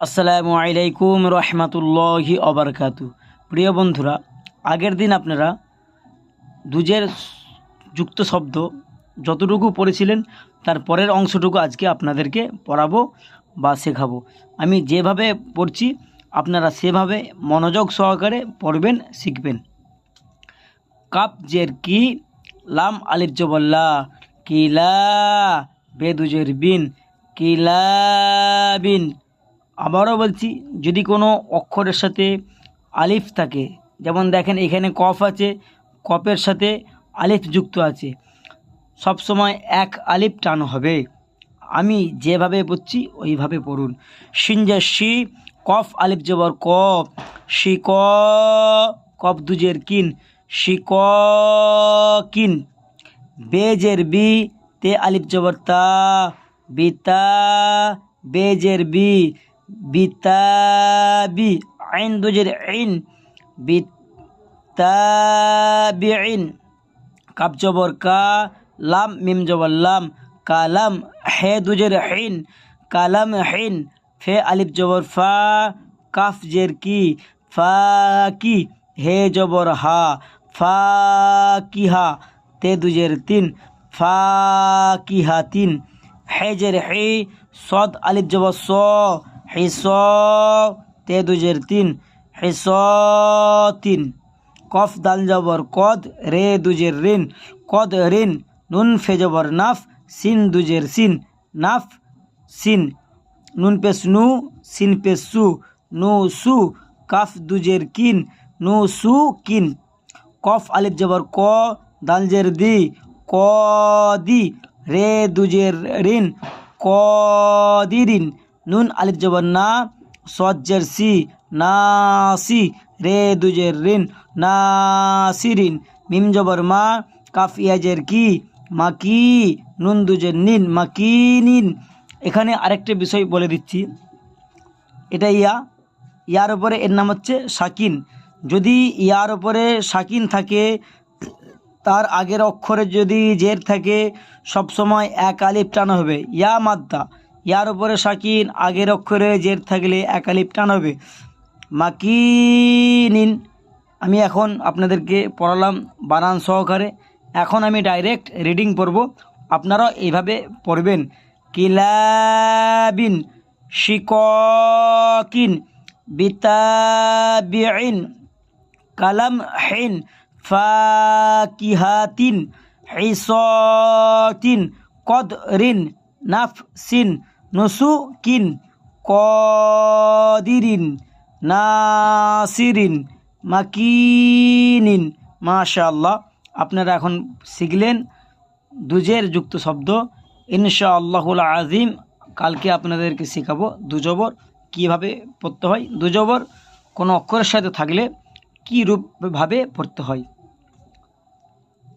আসসালামু আলাইকুম রহমাতুল্লাহি অবরকাতু। প্রিয় বন্ধুরা, আগের দিন আপনারা দুজের যুক্ত শব্দ যতটুকু পড়েছিলেন, তার পরের অংশটুকু আজকে আপনাদেরকে পড়াবো বা শেখাবো। আমি যেভাবে পড়ছি, আপনারা সেভাবে মনোযোগ সহকারে পড়বেন, শিখবেন। কাপ জের কি, লাম আলিফ জবল্লা কিলা বেদুজের বিন কিলাবিন আবারও বলছি, যদি কোনো অক্ষরের সাথে আলিফ থাকে, যেমন দেখেন এখানে কফ আছে কপের সাথে আলিফ যুক্ত আছে, সব সময় এক আলিফ টান হবে। আমি যেভাবে পড়ছি, ওইভাবে পড়ুন। সিনজা শি, কফ আলিফ জবর কফ শি ক, কফ দুজের কিন, শি ক কিন। বেজের বি, তে আলিফ জবর তা বিতা বেজের বি বিতাবি আইন দুজের আইন বিতাবিআইন কাপ জবর কা লাম মিম জবর লাম কালাম হে দুজের হিন কালাম হিন ফে আলিফ জবর ফা কাফ জের কি ফা কি হে জবর হা ফা কিহা তে দুজের তিন ফা কিহা তিন হে জের হে সদ আলিফ জবর স হে স তে দুজের তিন হে স তিন কফ দাল জবর কদ, রে দুজের ঋণ, কদ ঋণ, নুন ফে জবর নাফ, সিন দুজের সিন, নাফ, সিন, নুন পেশ নু, সিন পেশ সু, নু সু, কাফ দুজের কিন, নু সু কিন, কফ আলিফ জবর ক, দাল জের দি, ক দি, রে দুজের ঋণ, ক দি রিন নুন, আলিফ জবর না সজ্জের সি নাসি রে দুজের রিন, না সিরিন মিম জবর মা, কাফ মা কি, নুন দুজের নিন, মা কি নিন। এখানে আরেকটা বিষয় বলে দিচ্ছি। এটা ইয়া। ইয়ার উপরে এর নাম হচ্ছে শাকিন। যদি ইয়ার উপরে শাকিন থাকে, তার আগের অক্ষরে যদি জের থাকে, সবসময় এক আলিফ টানা হবে। ইয়া মাদ্দা। ইয়ার উপরে সাকিন আগের অক্ষরে জের থাকলে এক আলিফ টান হবে মাকিনিন, আমি এখন আপনাদেরকে পড়ালাম বানান সহকারে। এখন আমি ডাইরেক্ট রিডিং পড়ব। আপনারাও এইভাবে পড়বেন। কিলাবিন শিকিন বিতাবিন কালাম হিন ফাকিহাতিন হিসতিন কদরিন, নাফসিন নুসুকিন কদিরিন, নাসিরিন, মাকিনিন। মাশাআল্লাহ, আপনারা এখন শিখলেন দুজের যুক্ত শব্দ। ইনশা আল্লাহুল আজিম কালকে আপনাদেরকে শেখাবো দুজবর কীভাবে পড়তে হয়। দুজবর কোনো অক্ষরের সাথে থাকলে কী রূপভাবে পড়তে হয়।